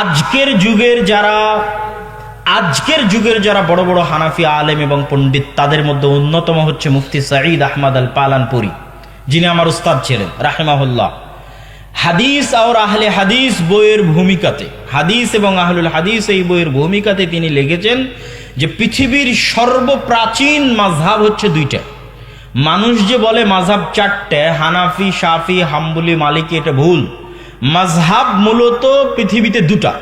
আজকের যুগের যারা, আজকের যুগের যারা বড় বড় হানাফি আলেম এবং পণ্ডিত, তাদের মধ্যে অন্যতম হচ্ছে মুফতি সাঈদ আহমদ আল পালানপুরি যিনি আমার উস্তাদ ছিলেন, রাহেমাহুল্লাহ। হাদিস আর আহলে হাদিস বইয়ের ভূমিকাতে, হাদিস এবং আহলুল হাদিস এই বইয়ের ভূমিকাতে তিনি লিখেছেন যে পৃথিবীর সর্বপ্রাচীন মাঝহাব হচ্ছে দুইটা। মানুষ যে বলে মাঝহাব চারটে, হানাফি, শাফি, হাম্বুলি, মালিকি, এটা ভুল। মাঝহাব মূলত পৃথিবীতে দুটা।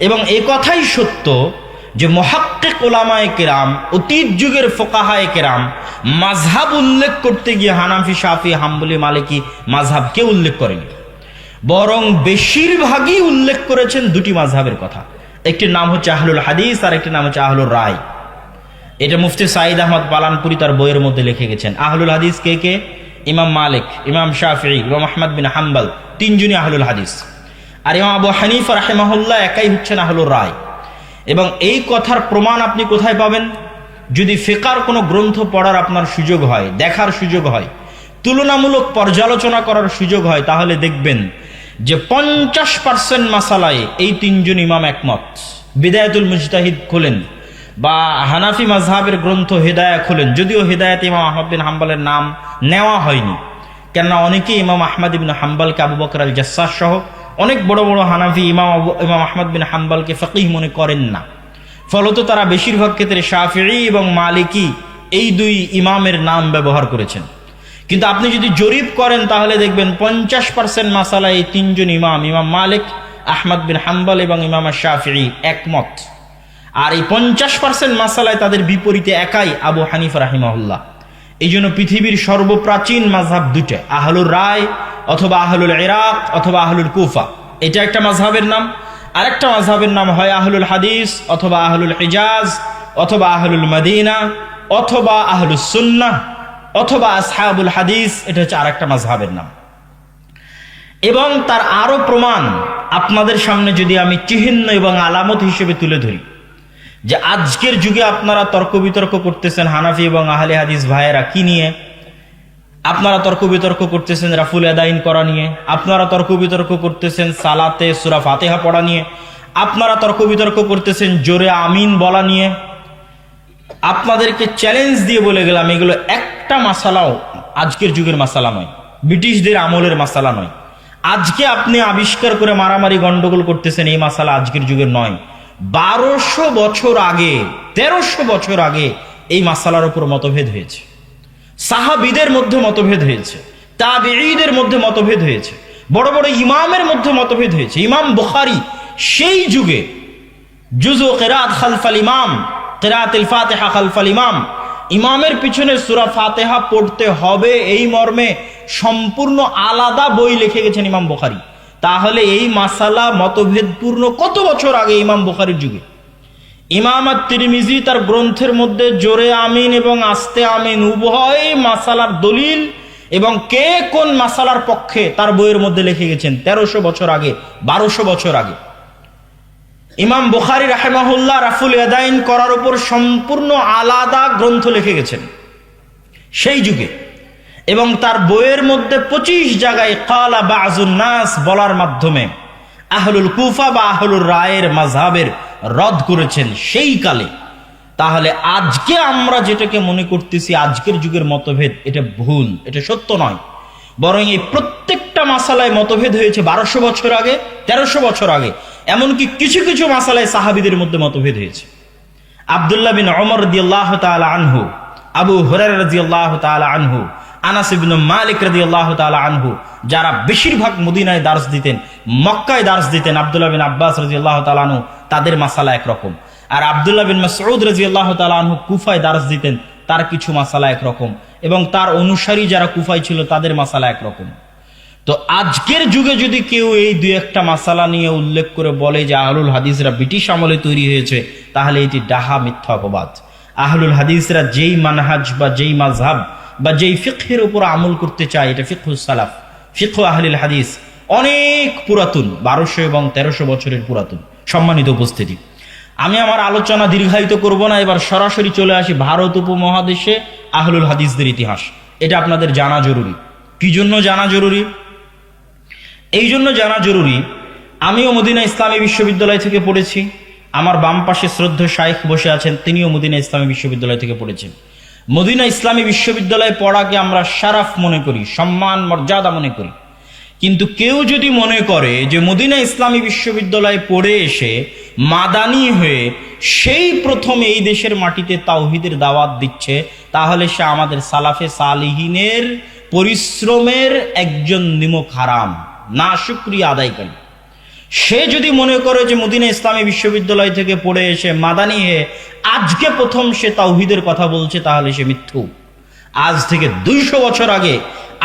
এবং এ কথাই সত্য যে মহাক্কিক ওলামায় কেরাম, অতীত যুগের ফোকাহায় কেরাম মাঝহাব উল্লেখ করতে গিয়ে হানাফি, শাফি, হাম্বুলি, মালিকি মাঝহাবকে উল্লেখ করেনি। বরং বেশিরভাগই উল্লেখ করেছেন দুটি মাঝহাবের কথা। একটির নাম হচ্ছে আহলুল হাদিস আর একটির নাম হচ্ছে আহলুর রায়। এটা মুফতি সাঈদ আহমদ পালানপুরি তার বইয়ের মধ্যে লিখে গেছেন। আহলুল হাদিস কে কে? ইমাম মালিক, ইমাম শাফি ইমাম আহমদ বিন হাম্বাল, তিনজনই আহলুল হাদিস। আর ইমাম আবু হানিফ রাহেমাহুল্লাহ একাই হচ্ছেন আহলুর রায়। এবং এই কথার প্রমাণ আপনি কোথায় পাবেন? যদি ফেকার কোনো গ্রন্থ পড়ার আপনার সুযোগ হয়, দেখার সুযোগ হয়, তুলনামূলক পর্যালোচনা করার সুযোগ হয়, তাহলে দেখবেন যে পঞ্চাশ পার্সেন্ট মাসালায় এই তিনজন ইমাম একমত। বিদায়াতুল মুজতাহিদ খোলেন। বা হানাফি মাজহাবের গ্রন্থ হেদায়া খোলেন, যদিও হেদায়াত ইমাম আহমদ বিন হাম্বালের নাম নেওয়া হয়নি। কেননা অনেকেই ইমাম আহমদ ইবিন হাম্বালকে আবু বকর আল জাসাস সহ অনেক বড় বড় হানাফি ইমাম ইমাম আহমদ বিন হাম্বালকে ফকিহ মনে করেন না। ফলত তারা বেশিরভাগ ক্ষেত্রে শাফিঈ এবং মালিকি এই দুই ইমামের নাম ব্যবহার করেছেন। কিন্তু আপনি যদি জরিপ করেন, তাহলে দেখবেন পঞ্চাশ পার্সেন্ট মাসালা এই তিনজন ইমাম ইমাম মালিক, আহমদ বিন হাম্বাল এবং ইমাম শাফিঈ একমত। আর এই পঞ্চাশ পার্সেন্ট মাসালায় তাদের বিপরীতে একাই আবু হানিফ রাহিমাহুল্লাহ। এই জন্য পৃথিবীর সর্বপ্রাচীন মাঝহাব দুটো আহলুর রায় অথবা আহলুল ইরাক অথবা আহলুল কুফা। এটা একটা মাঝহাবের নাম। আরেকটা মাঝহাবের নাম হয় আহলুল হাদিস অথবা আহলুল হিজাজ অথবা আহলুল মদিনা অথবা আহলুস সুন্নাহ অথবা আসহাবুল হাদিস, এটা হচ্ছে আরেকটা মাঝহাবের নাম। এবং তার আরও প্রমাণ আপনাদের সামনে যদি আমি চিহ্ন এবং আলামত হিসেবে তুলে ধরি যে আজকের যুগে আপনারা তর্ক বিতর্ক করতেছেন, হানাফি এবং আহলে হাদিস ভাইয়েরা কি নিয়ে? আপনারা তর্ক বিতর্ক করতেছেন রাফুল আদাইন করা নিয়ে, আপনারা তর্ক বিতর্ক করতেছেন সালাতে সুরা ফাতেহা পড়া নিয়ে, আপনারা তর্ক বিতর্ক করতেছেন জোরে আমিন বলা নিয়ে। আপনাদেরকে চ্যালেঞ্জ দিয়ে বলে গেলাম, এগুলো একটা মাসালাও আজকের যুগের মাসালা নয়, ব্রিটিশদের আমলের মাসালা নয়। আজকে আপনি আবিষ্কার করে মারামারি গন্ডগোল করতেছেন, এই মাসালা আজকের যুগের নয়। বারোশো বছর আগে, তেরোশো বছর আগে এই মাসালার উপর মতভেদ হয়েছে। সাহাবিদের মধ্যে মতভেদ হয়েছে, তাবেঈদের মধ্যে মতভেদ হয়েছে, বড় বড় ইমামের মধ্যে মতভেদ হয়েছে। ইমাম বুখারী সেই যুগে জুজু কেরাত খালফাল ইমাম, কেরাতিল ফাতেহা খালফাল ইমাম, ইমামের পিছনে সুরা ফাতেহা পড়তে হবে এই মর্মে সম্পূর্ণ আলাদা বই লিখে গেছেন ইমাম বুখারী। তাহলে এই মাসালা মতভেদপূর্ণ কত বছর আগে ইমাম বুখারীর যুগে? ইমাম আর তিরমিজি তার গ্রন্থের মধ্যে জোরে আমিন এবং আস্তে আমিন উভয় মাসালার দলিল এবং কে কোন মাসালার পক্ষে তার বইয়ের মধ্যে লিখে গেছেন? তেরোশো বছর আগে, বারোশো বছর আগে। ইমাম বুখারি রাহেমাহুল্লাহ রাফুল এদাইন করার উপর সম্পূর্ণ আলাদা গ্রন্থ লিখে গেছেন। সেই যুগে এবং তার বইয়ের মধ্যে পঁচিশ জায়গায় কালা বা নাস বলার মাধ্যমে আহলুল কুফা বা আহলুল রায়ের মাঝহাবের রদ করেছেন সেই কালে। তাহলে আজকে আমরা যেটাকে মনে করতেছি আজকের যুগের মতভেদ, এটা ভুল, এটা সত্য নয়। বরং এই প্রত্যেকটা মাসালায় মতভেদ হয়েছে বারোশো বছর আগে, তেরোশো বছর আগে। এমনকি কিছু কিছু মাসালায় সাহাবিদের মধ্যে মতভেদ হয়েছে। আবদুল্লাহ বিন অমর তাআলা আনহু, আবু হুরায়রা রাদিয়াল্লাহু তাআলা আনহু আনাস ইবনে মালিক রাদিয়াল্লাহু তাআলা আনহু, যারা বেশিরভাগ মদিনায় দার্স দিতেন, মক্কায় দার্স দিতেন আব্দুল্লাহ বিন আব্বাস রাদিয়াল্লাহু তাআলা আনহু, তাদের মাসালা একরকম। আর আব্দুল্লাহ বিন মাসউদ রাদিয়াল্লাহু তাআলা আনহু কুফায় দার্স দিতেন, তার কিছু মাসালা একরকম। এবং তার অনুসারী যারা কুফায় ছিল, তাদের মাসালা একরকম। তো আজকের যুগে যদি কেউ এই দুই একটা মাসালা নিয়ে উল্লেখ করে বলে যে আহলুল হাদিসরা ব্রিটিশ আমলে তৈরি হয়েছে, তাহলে এটি ডাহা মিথ্যা অপবাদ। আহলুল হাদিসরা যেই মানহাজ বা যেই মাঝহাব বা যেই ফিকহের উপর আমল করতে চায়, এটা ফিকহুস সালাফ। ফিকহ আহলিল হাদিস অনেক পুরাতন, বারোশো এবং তেরোশো বছরের পুরাতন, সম্মানিত উপস্থিতি। আমি আমার আলোচনা দীর্ঘায়িত করব না, এবার সরাসরি চলে আসি ভারত উপমহাদেশে আহলুল হাদিসদের ইতিহাস। এটা আপনাদের জানা জরুরি। কি জন্য জানা জরুরি? এই জন্য জানা জরুরি, আমিও মদিনা ইসলামী বিশ্ববিদ্যালয় থেকে পড়েছি। আমার বাম পাশে শ্রদ্ধ শাইখ বসে আছেন, তিনিও মদিনা ইসলামী বিশ্ববিদ্যালয় থেকে পড়েছেন। মদিনা ইসলামী বিশ্ববিদ্যালয়ে পড়াকে আমরা সারাফ মনে করি, সম্মান, মর্যাদা মনে করি। কিন্তু কেউ যদি মনে করে যে মদিনা ইসলামী বিশ্ববিদ্যালয়ে পড়ে এসে মাদানি হয়ে সেই প্রথম এই দেশের মাটিতে তাওহিদের দাওয়াত দিচ্ছে, তাহলে সে আমাদের সালাফে সালিহিনের পরিশ্রমের একজন নিমক হারাম। না শুক্রিয়া আদায়কারী সে যদি মনে করে যে মদিনা ইসলামী বিশ্ববিদ্যালয় থেকে পড়ে এসে মাদানি হয়ে আজকে প্রথম সে তাওহিদের কথা বলছে, তাহলে সে মিথ্যু। আজ থেকে দুইশো বছর আগে,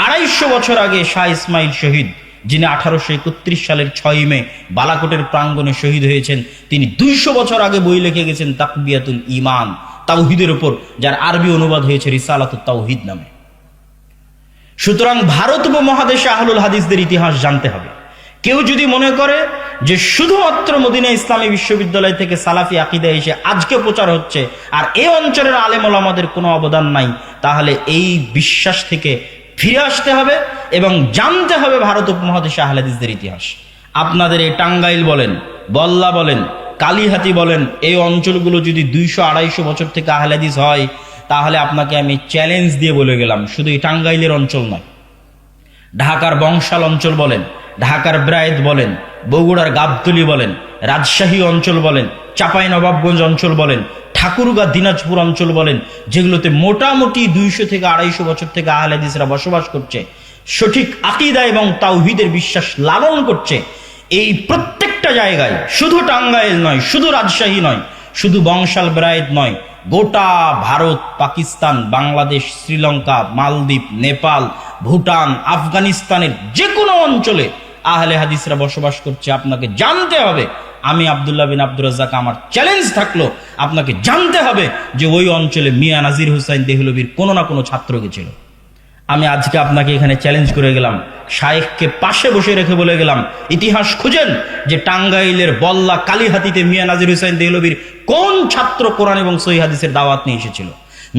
আড়াইশো বছর আগে শাহ ইসমাইল শহীদ, যিনি আঠারোশো একত্রিশ সালের ছয় মে বালাকোটের প্রাঙ্গণে শহীদ হয়েছেন, তিনি দুইশো বছর আগে বই লিখে গেছেন তাকবিয়াতুল ইমান তাওহিদের উপর, যার আরবি অনুবাদ হয়েছে রিসালাতুল তাওহিদ নামে। সুতরাং ভারত উপমহাদেশে আহলুল হাদিসদের ইতিহাস জানতে হবে। কেউ যদি মনে করে যে শুধুমাত্র মদিনা ইসলামী বিশ্ববিদ্যালয় থেকে সালাফি আকিদা এসে আজকে প্রচার হচ্ছে আর এই অঞ্চলের আলেমল আমাদের কোনো অবদান নাই, তাহলে এই বিশ্বাস থেকে ফিরে আসতে হবে এবং জানতে হবে ভারত উপমহাদেশে আহলাদিসদের ইতিহাস। আপনাদের এই টাঙ্গাইল বলেন বল্লা বলেন, কালীহাতি বলেন, এই অঞ্চলগুলো যদি দুইশো আড়াইশো বছর থেকে আহলাদিস হয়, তাহলে আপনাকে আমি চ্যালেঞ্জ দিয়ে বলে গেলাম, শুধু এই টাঙ্গাইলের অঞ্চল নয়। ঢাকার বংশাল অঞ্চল বলেন, ঢাকার ব্রায়েত বলেন, বগুড়ার গাবতলি বলেন, রাজশাহী অঞ্চল বলেন চাপাই নবাবগঞ্জ অঞ্চল বলেন, ঠাকুরগা, দিনাজপুর অঞ্চল বলেন, যেগুলোতে মোটামুটি দুইশো থেকে আড়াইশো বছর থেকে আহলাদিসরা বসবাস করছে, সঠিক আকিদা এবং তাওহিদের বিশ্বাস লালন করছে, এই প্রত্যেকটা জায়গায় শুধু টাঙ্গাইল নয়, শুধু রাজশাহী নয়, শুধু বংশাল ব্রায়েত নয় গোটা ভারত, পাকিস্তান, বাংলাদেশ, শ্রীলঙ্কা, মালদ্বীপ, নেপাল, ভুটান, আফগানিস্তানের যে কোনো অঞ্চলে আহলে হাদিসরা বসবাস করছে। আপনাকে জানতে হবে, আমি আবদুল্লাহ বিন আব্দুর রাজ্জাক, আমার চ্যালেঞ্জ থাকল, আপনাকে জানতে হবে যে ওই অঞ্চলে মিয়া নাজির হুসাইন দেহলবির কোনো না কোনো ছাত্র গেছিল আমি আজকে আপনাকে এখানে চ্যালেঞ্জ করে গেলাম। শায়েখকে পাশে বসে রেখে বলে গেলাম, ইতিহাস খুঁজেন যে টাঙ্গাইলের বল্লা কালীহাতিতে মিয়া নাজির হুসাইন দেহলবির কোন ছাত্র কোরআন এবং সহি হাদিসের দাওয়াত নিয়ে এসেছিল?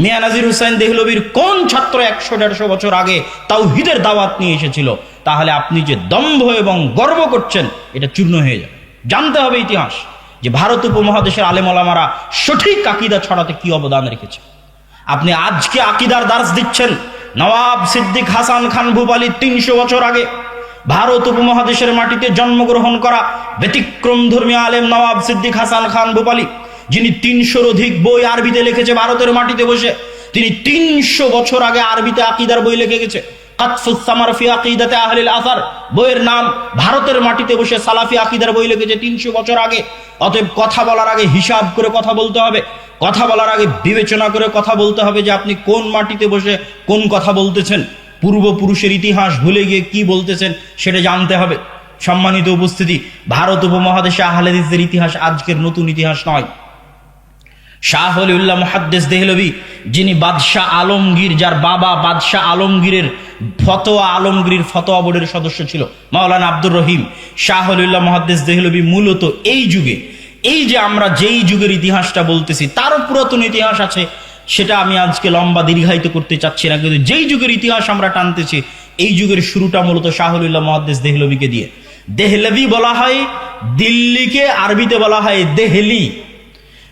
মিয়া নাজির হুসাইন দেহলবির কোন ছাত্র একশো, দেড়শো বছর আগে তাও হিদের দাওয়াত নিয়ে এসেছিল? তাহলে আপনি যে দম্ভ এবং গর্ব করছেন, এটা চূর্ণ হয়ে যাবে। জানতে হবে ইতিহাস যে ভারত উপমহাদেশের আলেমলামারা সঠিক আকিদা ছড়াতে কি অবদান রেখেছে। আপনি আজকে আকিদার দাস দিচ্ছেন নওয়াব সিদ্দিক হাসান খান ভূপালী তিনশো বছর আগে ভারত উপমহাদেশের মাটিতে জন্মগ্রহণ করা ব্যতিক্রম ধর্মী আলেম নবাব সিদ্দিক হাসান খান ভূপালী, যিনি তিনশোর অধিক বই আরবিতে লিখেছে, ভারতের মাটিতে বসে। তিনি তিনশো বছর আগে আরবিতে আকিদার বই লিখে গেছে। বইয়ের নাম ভারতের মাটিতে বসে সালাফি আকিদার বই লিখেছে তিনশো বছর আগে। অতএব কথা বলার আগে হিসাব করে কথা বলতে হবে। কথা বলার আগে বিবেচনা করে কথা বলতে হবে যে আপনি কোন মাটিতে বসে কোন কথা বলতেছেন। পূর্বপুরুষের ইতিহাস ভুলে গিয়ে কি বলতেছেন সেটা জানতে হবে। সম্মানিত উপস্থিতি, ভারত উপমহাদেশে আহলেদিসদের ইতিহাস আজকের নতুন ইতিহাস নয়। শাহ হলিউল্লাহ মহাদ্দেস দেহলবি, যিনি বাদশাহ আলমগীর, যার বাবা বাদশাহ আলমগীরের ফতোয়া আলমগীর ফতোয়া বোর্ডের সদস্য ছিল, মাওলানা আব্দুর রহিম। শাহ হলিউল্লাহ মহাদ্দেস দেহলবি মূলত এই যুগে, এই যে আমরা যেই যুগের ইতিহাসটা বলতেছি, তারও পুরাতন ইতিহাস আছে, সেটা আমি আজকে লম্বা দীর্ঘায়িত করতে চাচ্ছি না, কিন্তু যেই যুগের ইতিহাস আমরা টানতেছি, এই যুগের শুরুটা মূলত শাহুল্লাহ মহাদ্দেস দেহলবিকে দিয়ে। দেহলবি বলা হয় দিল্লিকে, আরবিতে বলা হয় দেহলি।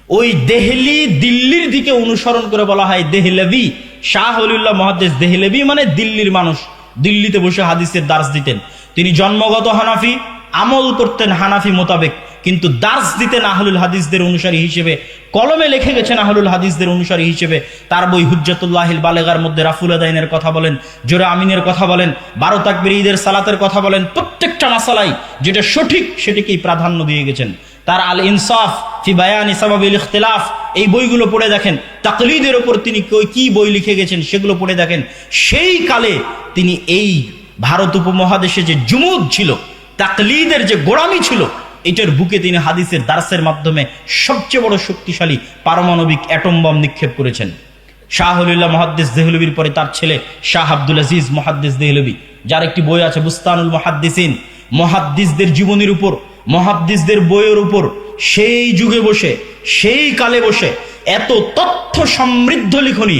ওই দেহলি দিল্লির দিকে অনুসরণ করে বলা হয় দেহলবি। শাহ হলিউল্লাহ মহাদ্দেস দেহলবি মানে দিল্লির মানুষ। দিল্লিতে বসে হাদিসের দার্স দিতেন। তিনি জন্মগত হানাফি, আমল করতেন হানাফি মোতাবেক। কিন্তু দার্স দিতেন আহলুল হাদিসদের অনুসারী হিসেবে। কলমে লিখে গেছেন আহলুল হাদিসদের অনুসারী হিসেবে। তার বই হুজ্জাতুল্লাহিল বালেগার মধ্যে রাফুল আদাইনের কথা বলেন, জোরে আমিনের কথা বলেন, বারো তাকবির ঈদের সালাতের কথা বলেন। প্রত্যেকটা মাসালাই যেটা সঠিক সেটিকেই প্রাধান্য দিয়ে গেছেন। তার আল ইনসাফ ফি বায়ান ইসাবাবিল ইখতিলাফ। এই বইগুলো পড়ে দেখেন। তাকলিদের ওপর তিনি কি বই লিখে গেছেন সেগুলো পড়ে দেখেন। সেই কালে তিনি এই ভারত উপমহাদেশে যে জুমুদ ছিল, তাকলিদের যে গোড়ামি ছিল, এটার বুকে তিনি হাদিসের দার্সের মাধ্যমে সবচেয়ে বড় শক্তিশালী পারমাণবিক অ্যাটম বম নিক্ষেপ করেছেন। শাহুল্লাহ মহাদ্দেস দেহলবির পরে তার ছেলে শাহ আব্দুল আজিজ মহাদ্দেস দেহলবি যার একটি বই আছে বুস্তানুল মহাদ্দিসিন। মহাদ্দিসদের জীবনের উপর মহাদ্দিসদের বইয়ের উপর সেই যুগে বসে, সেই কালে বসে এত তথ্য সমৃদ্ধ লিখনি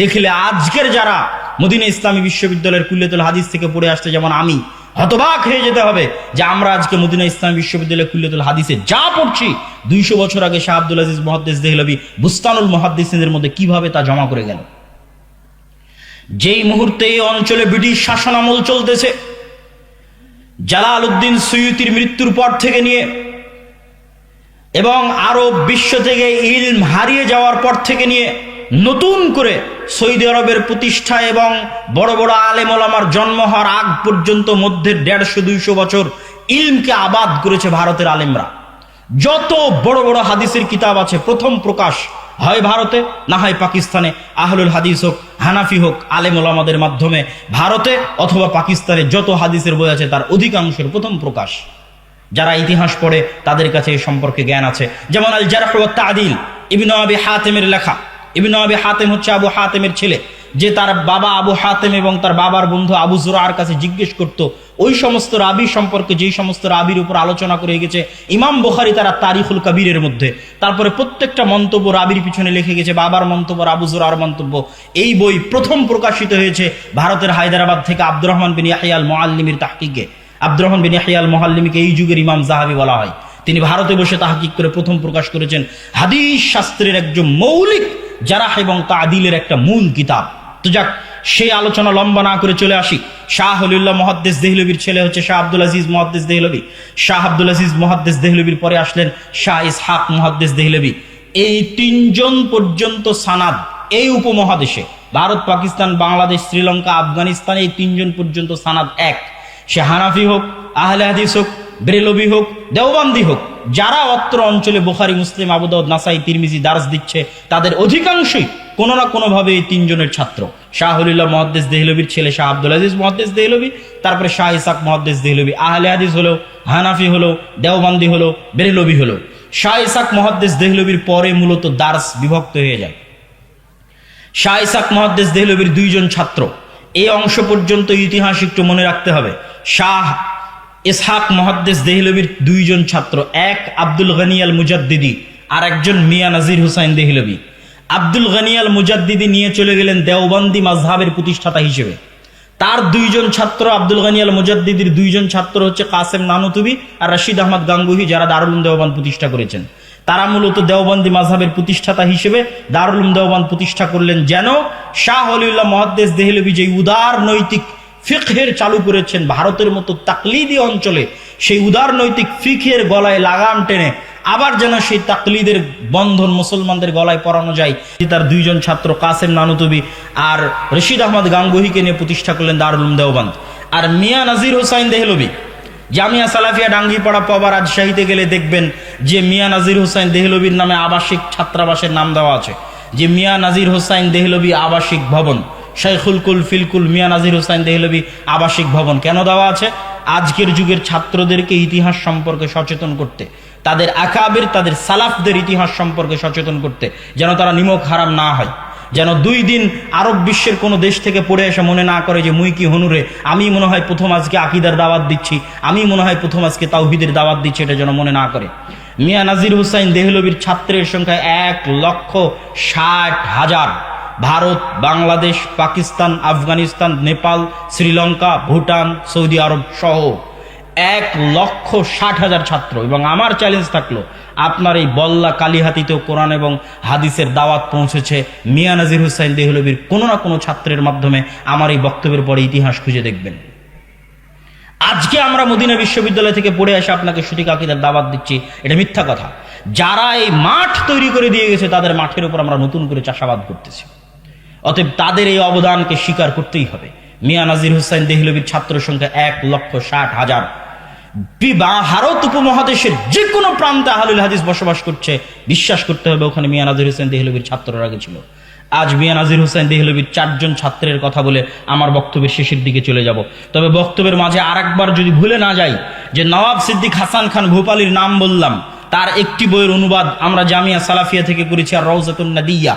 দেখলে আজকের যারা মদিনা ইসলামী বিশ্ববিদ্যালয়ের কুল্লেতুল হাদিস থেকে পড়ে আসছে, যেমন আমি, হতবাক হয়ে যেতে হবে যে আমরা আজকে মদিনা ইসলাম বিশ্ববিদ্যালয় কুল্লিয়াতুল হাদিসে যা পড়ছি, দুইশো বছর আগে শাহ আব্দুল আজিজ মহাদ্দেস দেহলবি বুস্তানুল মহাদ্দিসদের মধ্যে কীভাবে তা জমা করে গেল? যেই মুহূর্তে এই অঞ্চলে ব্রিটিশ শাসন আমল চলতেছে জালাল উদ্দিন সৈয়তির মৃত্যুর পর থেকে নিয়ে এবং আরব বিশ্ব থেকে ইলম হারিয়ে যাওয়ার পর থেকে নিয়ে নতুন করে সৌদি আরবের প্রতিষ্ঠা এবং বড় বড় আলেম ওলামার জন্ম হওয়ার আগ পর্যন্ত মধ্যে দেড়শো, দুইশো বছর ইলমকে আবাদ করেছে ভারতের আলেমরা। যত বড় বড় হাদিসের কিতাব আছে, প্রথম প্রকাশ হয় ভারতে? না হয় পাকিস্তানে? আহলুল হাদিস হোক, হানাফি হোক আলেম ওলামাদের মাধ্যমে ভারতে অথবা পাকিস্তানে যত হাদিসের বই আছে তার অধিকাংশের প্রথম প্রকাশ। যারা ইতিহাস পড়ে তাদের কাছে এই সম্পর্কে জ্ঞান আছে। যেমন আল জারাহ ওয়া তাদিল, ইবনু আবি হাতেমের লেখা। ইবনু আবি হাতেম হচ্ছে আবু হাতেমের ছেলে, যে তার বাবা আবু হাতেম এবং তার বাবার বন্ধু আবু জুরার কাছে জিজ্ঞেস করত ওই সমস্ত রাবি সম্পর্কে, যেই সমস্ত রাবির উপর আলোচনা করে গেছে, ইমাম বুখারি তারা তারিখুল কাবিরের মধ্যে। তারপরে প্রত্যেকটা মন্তব্য রাবির পিছনে লিখে গেছে, বাবার মন্তব্য আর মন্তব্য। এই বই প্রথম প্রকাশিত হয়েছে ভারতের হায়দ্রাবাদ থেকে আব্দুর রহমান বিন ইয়াহিয়াল মোয়াল্লিমির তাহকিকে। আব্দুর রহমান বিন ইয়াহিয়াল মোহাল্লিমিকে এই যুগের ইমাম জাহাবি বলা হয়। তিনি ভারতে বসে তাহকিক করে প্রথম প্রকাশ করেছেন হাদিস শাস্ত্রের একজন মৌলিক জারাহ এবং তাদিলের একটা মূল কিতাব। তো যাক সেই আলোচনা লম্বা না করে চলে আসি। শাহ হলিউল্লাহ মহাদ্দেস দেহলবির ছেলে হচ্ছে শাহ আব্দুল আজিজ মহাদ্দেস দেহলবি। শাহ আব্দুল আজিজ মহাদ্দেস দেহলবির পরে আসলেন শাহ ইসহাক মহাদ্দেস দেহলবি। এই তিনজন পর্যন্ত সানাদ এই উপমহাদেশে, ভারত, পাকিস্তান, বাংলাদেশ, শ্রীলঙ্কা, আফগানিস্তান, এই তিনজন পর্যন্ত সানাদ এক। সে হানাফি হোক, আহলে হাদিস হোক ব্রেলবি হোক, দেওবান্দি হোক, যারা অত্র অঞ্চলে বোখারি, মুসলিম, আবুদাউদ, নাসাই, তিরমিজি দার্স দিচ্ছে, তাদের অধিকাংশই কোনো না কোনোভাবে এই তিনজনের ছাত্র। শাহুল্লাহ মহাদ্দেস দেহলবির ছেলে শাহ আব্দুল আজিজ মহাদ্দেস দেহলবি তারপরে শাহ ইসাক মহাদ্দেস দেহলবি আহলে হাদিস হলো, হানাফি হলো, দেওবান্দি হলো বেরেলবি হলো। শাহ ইসাক মহাদ্দেস দেহলবির পরে মূলত দার্স বিভক্ত হয়ে যায়। শাহ ইসাক মহাদ্দেস দেহলবির দুইজন ছাত্র। এই অংশ পর্যন্ত ইতিহাস একটু মনে রাখতে হবে। শাহ ইসহাক মহাদ্দেস দেহলবির দুইজন ছাত্র, এক আব্দুল গনিয়াল মুজাদ্দিদি আর একজন মিয়া নাজির হুসাইন দেহলবি আব্দুল গানিয়াল মুজাদ্দিদি নিয়ে চলে গেলেন দেওবন্দি মাজহাবের প্রতিষ্ঠাতা হিসেবে। তার দুইজন ছাত্র, আব্দুল গানিয়াল মুজাদ্দিদির দুইজন ছাত্র হচ্ছে কাসেম নানুতুবি আর রশিদ আহমদ গাঙ্গুহি, যারা দারুল উলুম দেওবান প্রতিষ্ঠা করেছেন। তারা মূলত দেওবন্দি মাঝহাবের প্রতিষ্ঠাতা হিসেবে দারুল উলুম দেওবান প্রতিষ্ঠা করলেন যেন শাহ অলিউল্লাহ মহাদ্দেস দেহলবি যে উদার নৈতিক ফিকহের চালু করেছেন, ভারতের মতো তাকলিদি অঞ্চলে সেই উদার নৈতিক ফিকের গলায় লাগাম টেনে আবার যেন সেই তাকলিদের বন্ধন মুসলমানদের গলায় পরানো যায় তার দুইজন ছাত্র কাসেম নানুতবি আর রশিদ আহমদ গাঙ্গুহিকে নিয়ে প্রতিষ্ঠা করলেন দারুল উলুম আর মিয়া নাজির হোসাইন দেহলবি, জামিয়া সালাফিয়া ডাঙ্গি ডাঙ্গিপাড়া পবা রাজশাহীতে গেলে দেখবেন যে মিয়া নাজির হোসাইন দেহলবির নামে আবাসিক ছাত্রাবাসের নাম দেওয়া আছে। যে মিয়া নাজির হোসাইন দেহলবি আবাসিক ভবন শেখুল কুল ফিলকুল মিয়া নাজির হোসাইন দেহলবি আবাসিক ভবন কেন দেওয়া আছে? আজকের যুগের ছাত্রদেরকে ইতিহাস সম্পর্কে সচেতন করতে। তাদের আকাবের, তাদের সালাফদের ইতিহাস সম্পর্কে সচেতন করতে, যেন তারা নিমক হারাম না হয়। যেন দুই দিন আরব বিশ্বের কোনো দেশ থেকে পড়ে এসে মনে না করে যে, মুই কি হনুরে? আমি মনে হয় প্রথম আজকে আকিদার দাওয়াত দিচ্ছি। আমি মনে হয় প্রথম আজকে তাওহিদের দাওয়াত দিচ্ছি, এটা যেন মনে না করে। মিয়া নাজির হুসাইন দেহলবির ছাত্রের সংখ্যা এক লক্ষ ষাট হাজার। ভারত, বাংলাদেশ, পাকিস্তান, আফগানিস্তান, নেপাল, শ্রীলঙ্কা, ভুটান, সৌদি আরব সহ এক লক্ষ ষাট হাজার ছাত্র। এবং আমার চ্যালেঞ্জ থাকল, আপনার এই বল্লা কালিহাতিতেও কোরআন এবং হাদিসের দাওয়াত পৌঁছেছে, মিয়া নাজির হুসাইন দেহলবির কোনো না কোনো ছাত্রের মাধ্যমে আমার এই বক্তব্যের পরে ইতিহাস খুঁজে দেখবেন। আজকে আমরা মদিনা বিশ্ববিদ্যালয় থেকে পড়ে এসে আপনাকে সঠিক আকিদার দাওয়াত দিচ্ছি, এটা মিথ্যা কথা। যারা এই মাঠ তৈরি করে দিয়ে গেছে, তাদের মাঠের উপর আমরা নতুন করে চাষাবাদ করতেছি। অতএব তাদের এই অবদানকে স্বীকার করতেই হবে। মিয়া নাজির হুসাইন দেহলবির ছাত্র সংখ্যা এক লক্ষ ষাট হাজার। ভারত উপমহাদেশের যে কোনো প্রান্তে আহলুল হাদিস বসবাস করছে, বিশ্বাস করতে হবে ওখানে মিয়া নাজির হোসেন দেহলবির ছাত্ররা আগে ছিল। আজ মিয়া নাজির হোসেন দেহলবির চারজন ছাত্রের কথা বলে আমার বক্তব্যের শেষের দিকে চলে যাব। তবে বক্তব্যের মাঝে আরেকবার যদি ভুলে না যাই, যে নওয়াব সিদ্দিক হাসান খান ভোপালির নাম বললাম, তার একটি বইয়ের অনুবাদ আমরা জামিয়া সালাফিয়া থেকে করেছি, আর রওজাতুন নাদিয়া।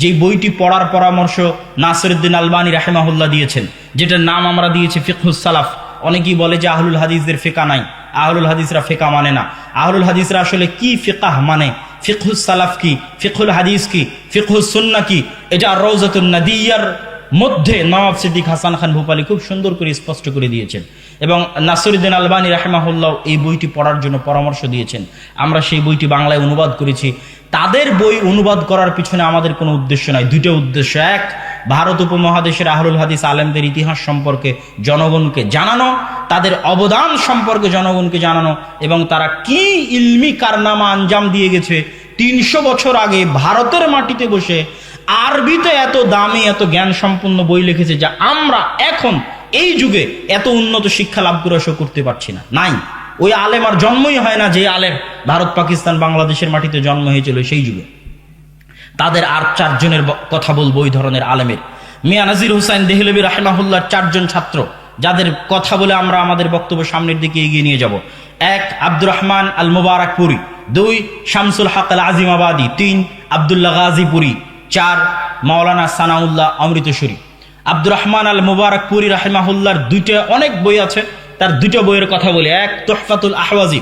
যে বইটি পড়ার পরামর্শ নাসিরুদ্দিন আলবানী রাহেমাহুল্লাহ দিয়েছেন, যেটার নাম আমরা দিয়েছি ফিকহুস সালাফ। অনেকেই বলে যে আহলুল হাদিসদের ফেকা নাই। আহলুল হাদিসরা ফেকা মানে না। আহলুল হাদিসরা আসলে কি ফিকাহ মানে? ফিকহুস সালাফ কি? ফিকহুল হাদিস কি? ফিকহুস সুন্না কি? এটা রৌজাতুল নাদিয়ার মধ্যে নওয়াব সিদ্দিক হাসান খান ভূপালী খুব সুন্দর করে স্পষ্ট করে দিয়েছেন। এবং নাসরুদ্দিন আলবানী রাহেমাহুল্লাহ এই বইটি পড়ার জন্য পরামর্শ দিয়েছেন। আমরা সেই বইটি বাংলায় অনুবাদ করেছি। তাদের বই অনুবাদ করার পিছনে আমাদের কোনো উদ্দেশ্য নাই। দুটো উদ্দেশ্য। এক, ভারত উপমহাদেশের আহরুল হাদিস আলেমদের ইতিহাস সম্পর্কে জনগণকে জানানো, তাদের অবদান সম্পর্কে জনগণকে জানানো এবং তারা কি ইলমি কারনামা আঞ্জাম দিয়ে গেছে। তিনশো বছর আগে ভারতের মাটিতে বসে আরবিতে এত দামি, এত জ্ঞান সম্পন্ন বই লিখেছে যা আমরা এখন এই যুগে এত উন্নত শিক্ষা লাভ করে করতে পারছি না। নাই। ওই আলেম আর জন্মই হয় না যে আলেম ভারত, পাকিস্তান, বাংলাদেশের মাটিতে জন্ম হয়েছিল সেই যুগে। তাদের আর চারজনের কথা বলব ওই ধরনের আলেমের। মিয়া নাজির হুসাইন দেহলবী রাহেমাহুল্লার চারজন ছাত্র, যাদের কথা বলে আমরা আমাদের বক্তব্য সামনের দিকে এগিয়ে নিয়ে যাব। এক আব্দুর রহমান আল মুবারকপুরি। দুই, শামসুল হক আল আজিমাবাদী। তিন, আবদুল্লাহ গাজীপুরি। চার মাওলানা সানাউল্লাহ অমৃতসরী। আব্দুর রহমান আল মুবারকপুরি রাহেমাহুল্লার দুইটা অনেক বই আছে, তার দুটো বইয়ের কথা বলি। এক, তোহফাতুল আহওয়াজি।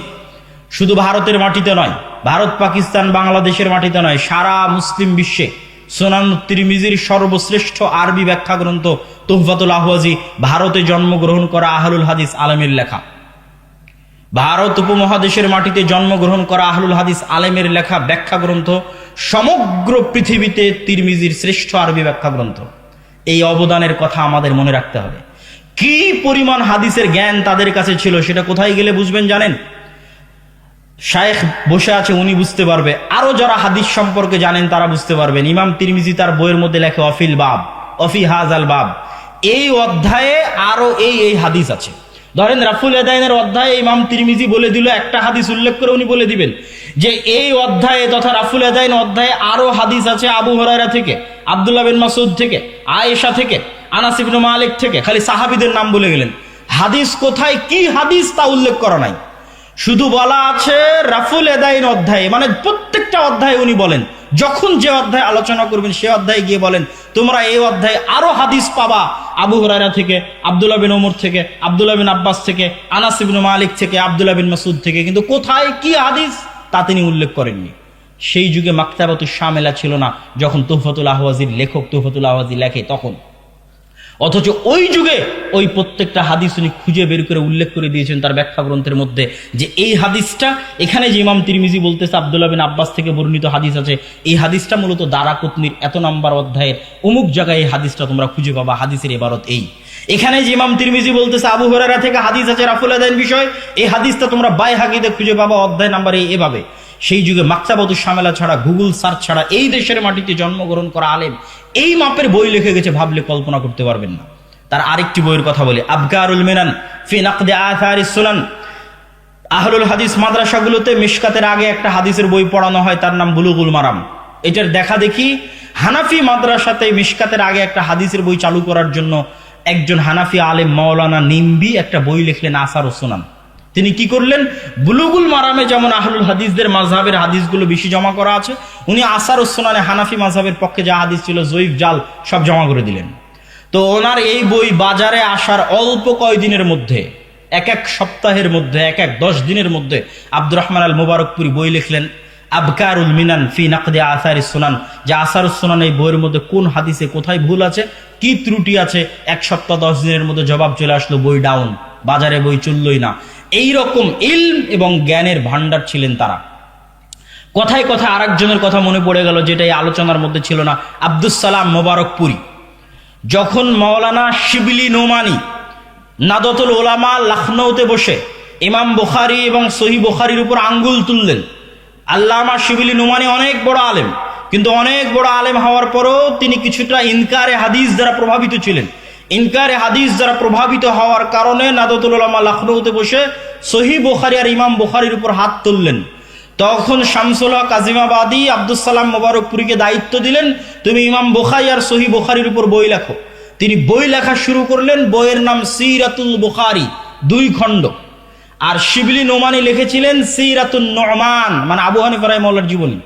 শুধু ভারতের মাটিতে নয়, ভারত, পাকিস্তান, বাংলাদেশের মাটিতে নয়, সারা মুসলিম বিশ্বে সোনান তিরমিজির সর্বশ্রেষ্ঠ আরবি ব্যাখ্যা গ্রন্থ তোহফাতুল আহওয়াজি ভারতে জন্মগ্রহণ করা আহলুল হাদিস আলমের লেখা। ভারত উপমহাদেশের মাটিতে জন্মগ্রহণ করা আহলুল হাদিস আলেমের লেখা ব্যাখ্যা গ্রন্থ সমগ্র পৃথিবীতে তিরমিজির শ্রেষ্ঠ আরবি ব্যাখ্যা গ্রন্থ। এই অবদানের কথা আমাদের মনে রাখতে হবে। কি পরিমাণ হাদিসের জ্ঞান তাদের কাছে ছিল সেটা কোথায় গেলে বুঝবেন জানেন? শায়েখ বসে আছে, উনি বুঝতে পারবে। আরও যারা হাদিস সম্পর্কে জানেন তারা বুঝতে পারবেন। ইমাম তিরমিজি তার বইয়ের মধ্যে লেখে, অফিল বাব, অফি হাজ আল বাব। এই অধ্যায়ে আরও এই এই হাদিস আছে। ধরেন রাফুল এদায়নের অধ্যায়ে ইমাম তিরমিজি বলে দিল, একটা হাদিস উল্লেখ করে উনি বলে দিবেন যে এই অধ্যায়ে তথা রাফুল এদাইন অধ্যায়ে আরও হাদিস আছে আবু হরাইরা থেকে, আবদুল্লাহ বিন মাসুদ থেকে, আয়েশা থেকে, আনাস ইবনু মালিক থেকে, খালি সাহাবিদের নাম বলে গেলেন। হাদিস কোথায়? কি হাদিস তা উল্লেখ করা নাই। শুধু বলা আছে রাফুল এদাইন অধ্যায়ে মানে প্রত্যেকটা অধ্যায়ে উনি বলেন। যখন যে অধ্যায় আলোচনা করবেন, সে অধ্যায়ে গিয়ে বলেন, তোমরা এই অধ্যায়ে আরও হাদিস পাবা। আবু হুরায়রা থেকে, আব্দুল্লাহ বিন ওমর থেকে, আব্দুল্লাহ বিন আব্বাস থেকে, আনাস ইবনু মালিক থেকে, আব্দুল্লাহ বিন মাসুদ থেকে। কিন্তু কোথায়, কি হাদিস? তা তিনি উল্লেখ করেননি। সেই যুগে মাক্তাবাতু শামেলা ছিল না, যখন তোহফতুল আহওয়াজির লেখক তোহফতুল আহওয়াজি লেখে তখন। অথচ ওই যুগে ওই প্রত্যেকটা হাদিস উনি খুঁজে বের করে উল্লেখ করে দিয়েছেন তার ব্যাখ্যা গ্রন্থের মধ্যে, যে এই হাদিসটা, এখানে যে ইমাম তিরমিজি বলতেছে, আবদুল্লাহ বিন আব্বাস থেকে বর্ণিত হাদিস আছে, এই হাদিসটা মূলত দারাকুতনির এত নাম্বার অধ্যায়ের অমুক জায়গায় এই হাদিসটা তোমরা খুঁজে পাবা, হাদিসের এবারত এই। এখানে যে ইমাম তিরমিজি বলতেছে, আবু হরারা থেকে হাদিস আছে রাফুল আদাইন বিষয়, এই হাদিসটা তোমরা বাই হাকিতে খুঁজে পাবা অধ্যায় নাম্বার এই এভাবে। সেই যুগে মাকতাবতু সামেলা ছাড়া, গুগল সার্চ ছাড়া এই দেশের মাটিতে জন্মগ্রহণ করা আলেম, এই মাপের বই লিখে গেছে, ভাবলে কল্পনা করতে পারবেন না। তার আরেকটি বইয়ের কথা বলি, আবগারুল মিনান ফি নাকদে আথার সুনান। আহলুল হাদিস মাদ্রাসাগুলোতে মিশকাতের আগে একটা হাদিসের বই পড়ানো হয়, তার নাম বুলুগুল মারাম। এটার দেখা দেখি, হানাফি মাদ্রাসাতে মিশকাতের আগে একটা হাদিসের বই চালু করার জন্য একজন হানাফি আলেম মাওলানা নিম্বি একটা বই লিখলেন, আসার ও সুনান। তিনি কি করলেন? বুলুগুল মারামে যেমন আহলুল হাদিসদের মাঝহাবের হাদিসগুলো বেশি জমা করা আছে, উনি আসার ও সুনানে হানাফি মাঝহাবের পক্ষে যা হাদিস ছিল, জয়ীফ, জাল সব জমা করে দিলেন। তো ওনার এই বই বাজারে আসার অল্প কয়দিনের মধ্যে, এক এক সপ্তাহের মধ্যে, এক এক দশ দিনের মধ্যে আব্দুর রহমান আল মুবারকপুরি বই লিখলেন, আবকারুল মিনান ফি নাকদে আসার সুনান, যে আসার সুনান এই বইয়ের মধ্যে কোন হাদিসে কোথায় ভুল আছে, কি ত্রুটি আছে, এক সপ্তাহ, দশ দিনের মধ্যে জবাব চলে আসলো, বই ডাউন বাজারে বই চললই না। এই রকম ইলম এবং জ্ঞানের ভান্ডার ছিলেন তারা। কথায় কথায় আরেকজনের কথা মনে পড়ে গেল যেটা এই আলোচনার মধ্যে ছিল না। আব্দুস সালাম মোবারকপুরি। যখন মৌলানা শিবিলি নোমানি নাদতুল ওলামা লখনৌতে বসে ইমাম বুখারি এবং সহি বুখারির উপর আঙ্গুল তুললেন, আল্লামা শিবিলি নোমানি অনেক বড় আলেম, কিন্তু অনেক বড় আলেম হওয়ার পরও তিনি কিছুটা ইনকারে হাদিস দ্বারা প্রভাবিত ছিলেন। ইনকারে হাদিস দ্বারা প্রভাবিত হওয়ার কারণে নাদতুল লখনৌতে বসে সহি বুখারি আর ইমাম বুখারির উপর হাত তুললেন। তখন শামসুল হক আজিমাবাদী আব্দুল সালাম মোবারকপুরীকে দায়িত্ব দিলেন, তুমি ইমাম বোখাই আর সহি বোখারির উপর বই লেখো। তিনি বই লেখা শুরু করলেন, বইয়ের নাম সিরাতুল বুখারি, দুই খণ্ড। আর শিবলি নোমানি লিখেছিলেন সিরাতুল নমান মানে আবু হানিফারাই মৌলার জীবনী।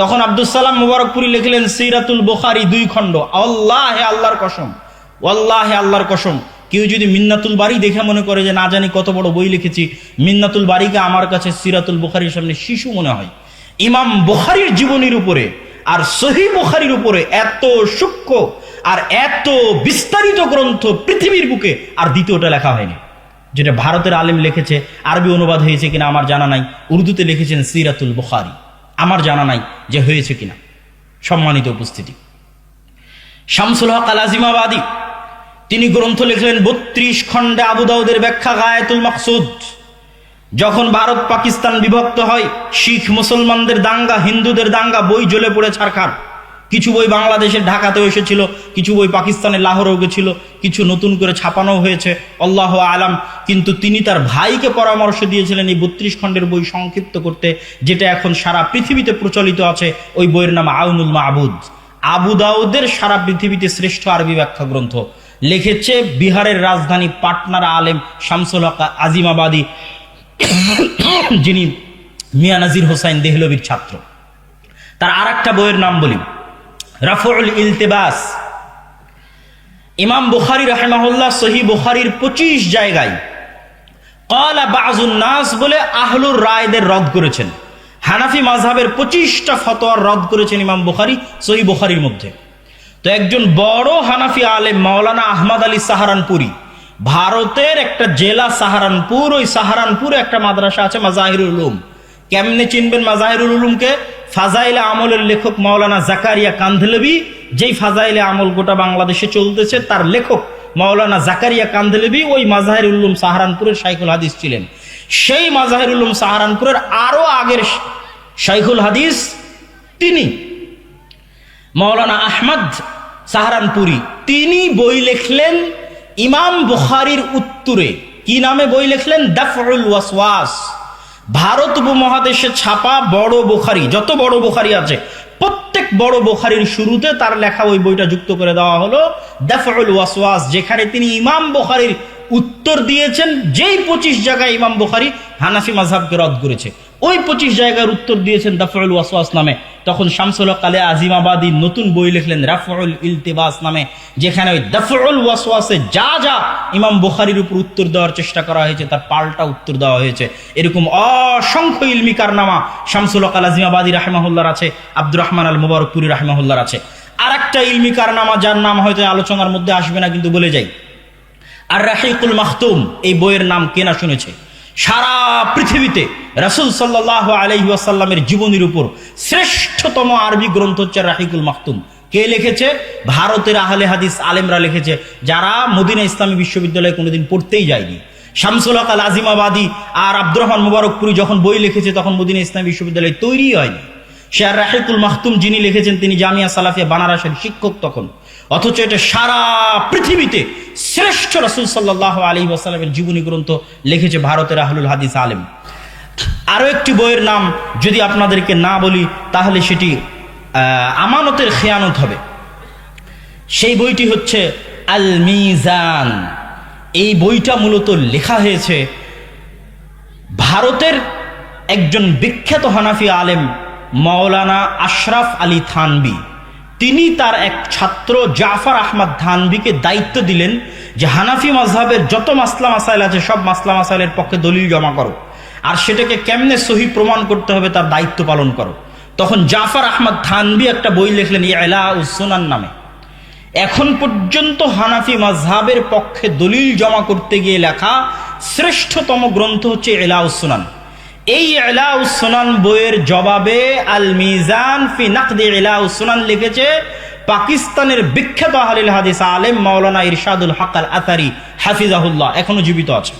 তখন আব্দুল সালাম মুবারকপুরি লিখলেন সিরাতুল বুখারি, দুই খণ্ড। আল্লাহ হে আল্লাহর কসম। আল্লাহ আল্লাহর কসম, কেউ যদি মিন্নাতুল বাড়ি দেখে মনে করে যে না জানি কত বড় বই লিখেছি, মিন্নাতুল বাড়িকে আমার কাছে সিরাতুল বুখারির সামনে শিশু মনে হয়। ইমাম বুখারির জীবনীর উপরে আর সহি বুখারির উপরে এত সূক্ষ্ম আর এত বিস্তারিত গ্রন্থ পৃথিবীর বুকে আর দ্বিতীয়টা লেখা হয়নি। যেটা ভারতের আলেম লিখেছে, আরবি অনুবাদ হয়েছে কিনা আমার জানা নাই, উর্দুতে লিখেছেন সিরাতুল বুখারি। আমার জানা নাই যে হয়েছে কিনা। সম্মানিত উপস্থিতি। শামসুল হক আল আজিমাবাদী তিনি গ্রন্থ লিখলেন বত্রিশ খণ্ডে আবু দাউদের ব্যাখ্যা গায়াতুল মাকসুদ। যখন ভারত পাকিস্তান বিভক্ত হয়, শিখ মুসলমানদের দাঙ্গা, হিন্দুদের দাঙ্গা, বই জ্বলে পড়ে ছারখার। কিছু বই বাংলাদেশের ঢাকাতেও এসেছিল, কিছু বই পাকিস্তানের লাহোরেও গেছিল, কিছু নতুন করে ছাপানো হয়েছে, আল্লাহ আলাম। কিন্তু তিনি তার ভাইকে পরামর্শ দিয়েছিলেন এই বত্রিশ খণ্ডের বই সংক্ষিপ্ত করতে, যেটা এখন সারা পৃথিবীতে প্রচলিত আছে, ওই বইয়ের নাম আউনুল মাহবুদ আবু দাউদের সারা পৃথিবীতে শ্রেষ্ঠ আরবি ব্যাখ্যা গ্রন্থ লিখেছে, বিহারের রাজধানী পাটনার আলেম শামসুল হক আজিমাবাদী, যিনি মিয়া নাজির হোসাইন দেহলবির ছাত্র। তার আর একটা বইয়ের নাম বলি রাফুল ইলতেবাস। ইমাম বুখারি রাহমাহুল্লাহ সহি বুখারির পঁচিশ জায়গায় কলা বাজুন নাস বলে আহলুর রায়দের রদ করেছেন। হানাফি মাঝহাবের পঁচিশটা ফতোয়ার রদ করেছেন ইমাম বুখারি সহি বুখারির মধ্যে। তো একজন বড় হানাফি আলেম মাওলানা আহমদ আলী সাহারানপুরি। ভারতের একটা জেলা সাহারানপুর, ওই সাহারানপুরে একটা মাদ্রাসা আছে মাজাহিরুল উলুম। কেমনে চিনবেন মাজাহিরুল উলুমকে? ফাজাইলে আমলের লেখক মাওলানা জাকারিয়া কান্ধলেবি যেই ফাজাইলে আমল গোটা বাংলাদেশে চলতেছে, তার লেখক মাওলানা জাকারিয়া কান্ধলেবি ওই মাজাহির উল্লুম সাহারানপুরের শাইখুল হাদিস ছিলেন। সেই মাজাহির উল্লুম সাহারানপুরের আরও আগের শাইখুল হাদিস তিনি। মৌলানা আহমদ সাহারানপুরি। তিনি বই লিখলেন ইমাম বুখারির উত্তরে। কি নামে বই লিখলেন? দাফরুল ওয়াসওয়াস। ভারত উপমহাদেশে ছাপা বড় বুখারি, যত বড় বুখারি আছে, প্রত্যেক বড় বুখারির শুরুতে তার লেখা ওই বইটা যুক্ত করে দেওয়া হলো দাফরুল ওয়াসওয়াস, যেখানে তিনি ইমাম বুখারির উত্তর দিয়েছেন, যেই পঁচিশ জায়গায় ইমাম বুখারি হানাফি মাঝহাবকে রদ করেছে। ওই পঁচিশ জায়গার উত্তর দিয়েছেন দাফরুল ওয়াসওয়াস নামে। তখন শামসুল কালে আজিমাবাদী নতুন বই লিখলেন রাফরুল ইলতেবাস নামে, যেখানে ওই দাফরুল ওয়াসওয়াসে যা যা ইমাম বুখারির উপর উত্তর দেওয়ার চেষ্টা করা হয়েছে, তার পাল্টা উত্তর দেওয়া হয়েছে। এরকম অসংখ্য ইলমি কারনামা শামসুল কাল আজিমাবাদী রাহমাহুল্লার আছে, আব্দুর রহমান আল মুবারকপুরি রাহমাহুল্লার আছে। আর একটা ইলমি কারনামা যার নাম হয়তো আলোচনার মধ্যে আসবে না, কিন্তু বলে যাই। আর রাহিকুল মাহতুম এই বইয়ের নাম কেনা শুনেছে। সারা পৃথিবীতে রাসুল সাল্লাহ আলহিউসাল্লামের জীবনীর উপর শ্রেষ্ঠতম আরবি গ্রন্থ হচ্ছে রাহিকুল মাহতুম কে লিখেছে? ভারতের আহলে হাদিস আলেমরা লিখেছে, যারা মদিনা ইসলামী বিশ্ববিদ্যালয়ে কোনোদিন পড়তেই যায়নি। শামসুল হক আল আজিমাবাদী আর আব্দুর রহমান মুবারকপুরি যখন বই লিখেছে, তখন মদিনা ইসলামী বিশ্ববিদ্যালয় তৈরি হয়নি। শেয়ার রাহিকুল মাহতুম যিনি লিখেছেন, তিনি জামিয়া সালাফিয়া বানারসের শিক্ষক তখন। অথচ এটা সারা পৃথিবীতে শ্রেষ্ঠ রসুল সাল্লাহ আলী ওয়াসালামের জীবনী গ্রন্থ লিখেছে ভারতের আহলুল হাদিস আলেম। আরও একটি বইয়ের নাম যদি আপনাদেরকে না বলি, তাহলে সেটি আমানতের খেয়ানত হবে। সেই বইটি হচ্ছে আল মিজান এই বইটা মূলত লেখা হয়েছে ভারতের একজন বিখ্যাত হানাফি আলেম, মাওলানা আশরাফ আলী থানবি। তিনি তার এক ছাত্র জাফর আহমদ থানবিকে দায়িত্ব দিলেন যে হানাফি মাজহাবের যত মাসলা মাসাইল আছে, সব মাসলা মাসাইলের পক্ষে দলিল জমা করো। আর সেটাকে কেমনে সহি প্রমাণ করতে হবে তার দায়িত্ব পালন করো। তখন জাফর আহমদ থানবি একটা বই লিখলেন এলা উসুনান নামে। এখন পর্যন্ত হানাফি মাজহাবের পক্ষে দলিল জমা করতে গিয়ে লেখা শ্রেষ্ঠতম গ্রন্থ হচ্ছে এলা উসুনান এই এলাউসোনান বইয়ের জবাবে আল মিজান ফি নাকদি এলাউসোনান লিখেছে, পাকিস্তানের বিখ্যাত আহলিল হাদিস আলেম মাওলানা ইরশাদুল হক আল আতারি, হাফিজাহুল্লাহ, এখনও জীবিত আছে।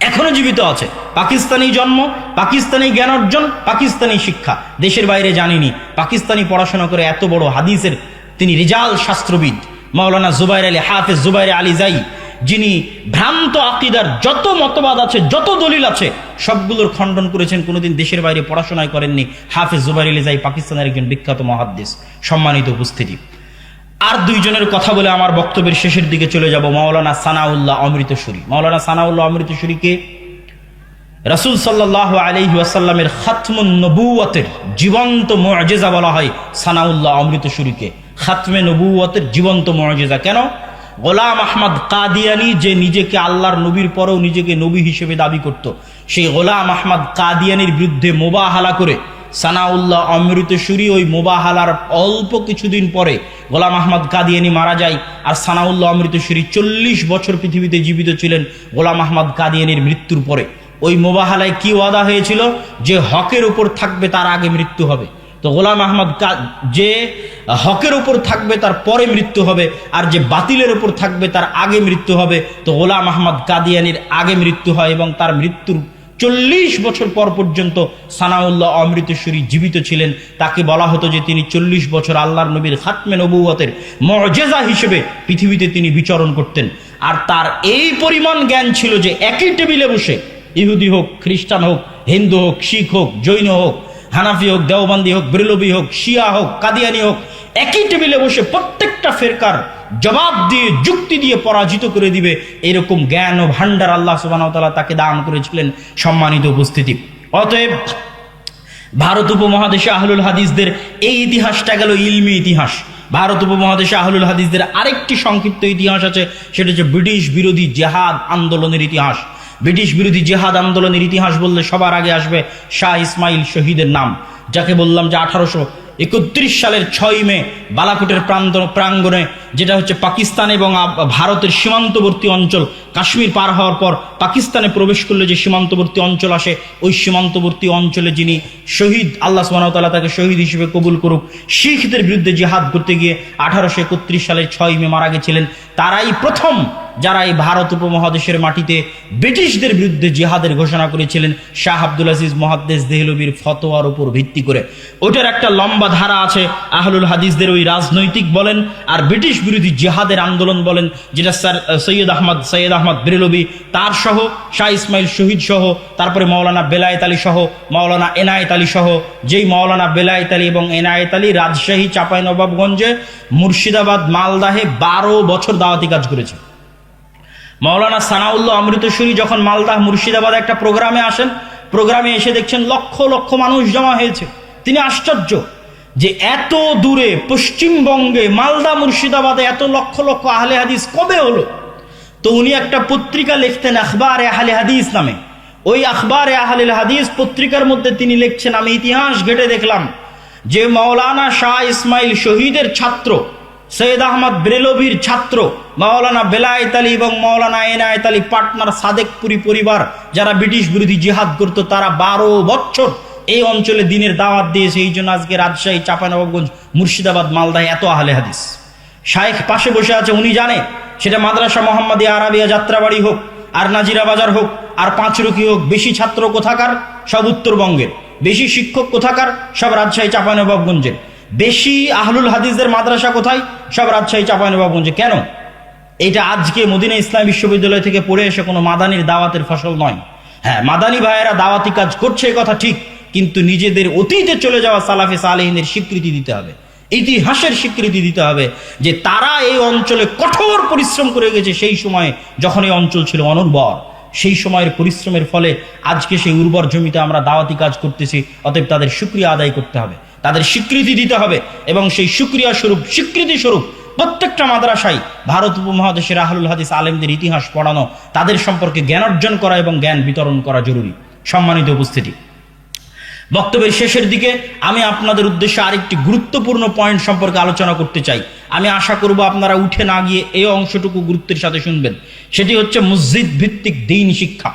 এখনও জীবিত আছে। পাকিস্তানি জন্ম, পাকিস্তানি জ্ঞান অর্জন, পাকিস্তানি শিক্ষা। দেশের বাইরে জানিনি, পাকিস্তানি পড়াশোনা করে এত বড় হাদিসের তিনি রিজাল শাস্ত্রবিদ। মাওলানা জুবাইর আলী, হাফেজ জুবাইর আলী জাই যিনি ভ্রান্ত আকিদার যত মতবাদ আছে, যত দলিল আছে, সবগুলোর খণ্ডন করেছেন, কোনোদিন দেশের বাইরে পড়াশোনায় করেননি হাফেজ জুবাইর আলী পাকিস্তানের একজন বিখ্যাত মহাদ্দেশ। সম্মানিত উপস্থিতি। আর দুইজনের কথা বলে আমার বক্তব্যের শেষের দিকে চলে যাব মাওলানা সানাউল্লাহ অমৃতসুরী মাওলানা সানাউল্লাহ অমৃতসুরীকে রাসুল সাল্লাহ আলহি আসাল্লামের খাতমুন নবুয়তের জীবন্ত মজেজা বলা হয় সানাউল্লাহ অমৃতসুরীকে খাতমে নবুয়তের জীবন্ত মজেজা। কেন? গোলাম আহমদ কাদিয়ানি যে নিজেকে আল্লাহর নবীর পরেও নিজেকে নবী হিসেবে দাবি করত, সেই গোলাম আহমদ কাদিয়ানির বিরুদ্ধে মোবাহালা করে সানাউল্লাহ অমৃতসুরি ওই মোবাহালার অল্প কিছুদিন পরে গোলাম আহমদ কাদিয়ানি মারা যায় আর সানাউল্লাহ অমৃতসুরি চল্লিশ বছর পৃথিবীতে জীবিত ছিলেন গোলাম আহমদ কাদিয়ানির মৃত্যুর পরে। ওই মোবাহালায় কি ওয়াদা হয়েছিল? যে হকের উপর থাকবে তার আগে মৃত্যু হবে। তো গোলাম আহমদ যে হকের উপর থাকবে তার পরে মৃত্যু হবে, আর যে বাতিলের উপর থাকবে তার আগে মৃত্যু হবে। তো গোলাম আহমদ কাদিয়ানির আগে মৃত্যু হয় এবং তার মৃত্যুর চল্লিশ বছর পর পর্যন্ত সানাউল্লাহ অমৃতেশ্বরী জীবিত ছিলেন। তাকে বলা হতো যে তিনি চল্লিশ বছর আল্লাহর নবীর খাতমে নবুয়তের মর্যাদা হিসেবে পৃথিবীতে তিনি বিচরণ করতেন। আর তার এই পরিমাণ জ্ঞান ছিল যে একই টেবিলে বসে, ইহুদি হোক, খ্রিস্টান হোক, হিন্দু হোক, শিখ হোক, জৈন হোক হানাফি হোক, দেওবান্দি হোক ব্রিলবি হোক, শিয়া হোক, কাদিয়ানি হোক, একই টেবিলে বসে প্রত্যেকটা ফেরকার জবাব দিয়ে, যুক্তি দিয়ে পরাজিত করে দিবে। এরকম জ্ঞান ও ভান্ডার আল্লাহ সুবাহ তাকে দান করেছিলেন সম্মানিত উপস্থিতি। অতএব ভারত উপমহাদেশে আহলুল হাদিসদের এই ইতিহাসটা গেল ইলমি ইতিহাস। ভারত উপমহাদেশে আহলুল হাদিসদের আরেকটি সংক্ষিপ্ত ইতিহাস আছে, সেটা হচ্ছে ব্রিটিশ বিরোধী জেহাদ আন্দোলনের ইতিহাস। ব্রিটিশ বিরোধী জেহাদ আন্দোলনের ইতিহাস বললে সবার আগে আসবে শাহ ইসমাইল শহীদের নাম, যাকে বললাম যে আঠারোশো একত্রিশ সালের ছয় মে বালাকোটের প্রান্ত প্রাঙ্গণে, যেটা হচ্ছে পাকিস্তান এবং ভারতের সীমান্তবর্তী অঞ্চল, কাশ্মীর পার হওয়ার পর পাকিস্তানে প্রবেশ করলে যে সীমান্তবর্তী অঞ্চল আসে, ওই সীমান্তবর্তী অঞ্চলে যিনি শহীদ, আল্লাহ সুবাহতাল্লাহ তাকে শহীদ হিসেবে কবুল করুক, শিখদের বিরুদ্ধে জিহাদ করতে গিয়ে আঠারোশো একত্রিশ সালের ছয় মে মারা গেছিলেন। তারাই প্রথম যারা এই ভারত উপমহাদেশের মাটিতে ব্রিটিশদের বিরুদ্ধে জিহাদের ঘোষণা করেছিলেন, শাহ আব্দুল আজিজ মহাদ্দেশ দেহলবির ফতোয়ার উপর ভিত্তি করে। ওটার একটা লম্বা ধারা আছে, আহলুল হাদিসদের ওই রাজনৈতিক বলেন আর ব্রিটিশ বিরোধী জিহাদের আন্দোলন বলেন, যেটা স্যার সৈয়দ আহমদ সৈয়দ আহমদ বেরেলবি তার সহ, শাহ ইসমাইল শহীদ সহ, তারপরে মৌলানা বেলায়েত আলী সহ মৌলানা এনায়েত আলী সহ, যেই মৌলানা বেলায়েত আলী এবং এনায়েত আলী রাজশাহী, চাঁপাইনবাবগঞ্জে মুর্শিদাবাদ, মালদাহে বারো বছর দাওয়াতি কাজ করেছে। মাওলানা সানাউল্লাহ অমৃতসরী যখন মালদাহ মুর্শিদাবাদে একটা প্রোগ্রামে আসেন, প্রোগ্রামে এসে দেখছেন লক্ষ লক্ষ মানুষ জমা হয়েছে। তিনি আশ্চর্য যে এত দূরে, পশ্চিমবঙ্গে মালদা মুর্শিদাবাদে এত লক্ষ লক্ষ আহলে হাদিস কবে হলো? তো উনি একটা পত্রিকা লিখতেন আখবার আহলে হাদিস নামে। ওই আখবার আহলে হাদিস পত্রিকার মধ্যে তিনি লিখছেন, আমি ইতিহাস ঘেটে দেখলাম যে মাওলানা শাহ ইসমাইল শহীদের ছাত্র সৈয়দ আহমদ ব্রেলভির ছাত্র, মাওলানা বেলায়েত আলী এবং মাওলানা এনায়েত আলী পাটনার সাদেকপুরি পরিবার যারা ব্রিটিশ বিরোধী জিহাদ করত, তারা বারো বছর এই অঞ্চলে দিনের দাওয়াত দিয়েছে এই জন্য আজকে রাজশাহী, চাঁপানবাবগঞ্জ, মুর্শিদাবাদ, মালদায় এত আহলে হাদিস। শায়েখ পাশে বসে আছে, উনি জানে সেটা মাদ্রাসা মোহাম্মদী আরাবিয়া যাত্রাবাড়ি হোক, আর নাজিরা বাজার হোক, আর পাঁচরুকি হোক, বেশি ছাত্র কোথাকার? সব উত্তরবঙ্গের। বেশি শিক্ষক কোথাকার? সব রাজশাহী, চাঁপানবাবগঞ্জের। বেশি আহলুল হাদিসদের মাদ্রাসা কোথায়? সব রাজশাহী চাঁপানবাবগঞ্জে কেন? এটা আজকে মদিনা ইসলাম বিশ্ববিদ্যালয় থেকে পড়ে এসে কোনো মাদানির দাওয়াতের ফসল নয়। হ্যাঁ মাদানি ভাইয়েরা দাওয়াতি কাজ করছে এ কথা ঠিক, কিন্তু নিজেদের অতীতে চলে যাওয়া সালাফে সালেহিনের স্বীকৃতি দিতে হবে। ইতিহাসের স্বীকৃতি দিতে হবে যে তারা এই অঞ্চলে কঠোর পরিশ্রম করে গেছে। সেই সময়ে যখন এই অঞ্চল ছিল অনুর্বর, সেই সময়ের পরিশ্রমের ফলে আজকে সেই উর্বর জমিতে আমরা দাওয়াতি কাজ করতেছি, অতএব তাদের সুক্রিয়া আদায় করতে হবে। তাদের স্বীকৃতি দিতে হবে এবং সেই সুক্রিয়া স্বরূপ, স্বীকৃতি স্বরূপ প্রত্যেকটা মাদ্রাসায় ভারত উপমহাদেশের আহলুল হাদিস আলেমদের ইতিহাস পড়ানো, তাদের সম্পর্কে জ্ঞান অর্জন করা এবং জ্ঞান বিতরণ করা জরুরি। সম্মানিত উপস্থিতি। বক্তব্যের শেষের দিকে আমি আপনাদের উদ্দেশ্যে আরেকটি গুরুত্বপূর্ণ পয়েন্ট সম্পর্কে আলোচনা করতে চাই। আমি আশা করব আপনারা উঠে না গিয়ে এই অংশটুকু গুরুত্বের সাথে শুনবেন। সেটি হচ্ছে মসজিদ ভিত্তিক দিন শিক্ষা।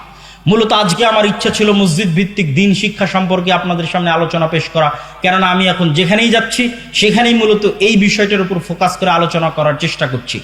মূলত আজকে আমার ইচ্ছা ছিল মসজিদ ভিত্তিক দিন শিক্ষা সম্পর্কে আপনাদের সামনে আলোচনা পেশ করা। কেননা আমি এখন যেখানেই যাচ্ছি, সেখানেই মূলত এই বিষয়টার উপর ফোকাস করে আলোচনা করার চেষ্টা করছি।